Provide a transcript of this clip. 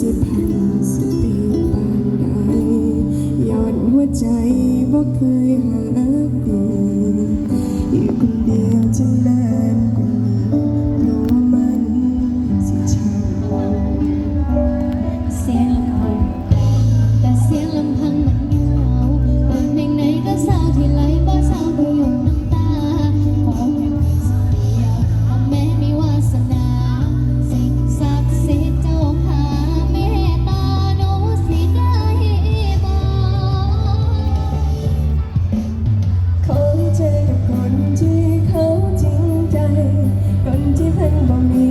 สิแผ่นสติปีปานใดยอนหัวใจบ่เคยหา Cần 望你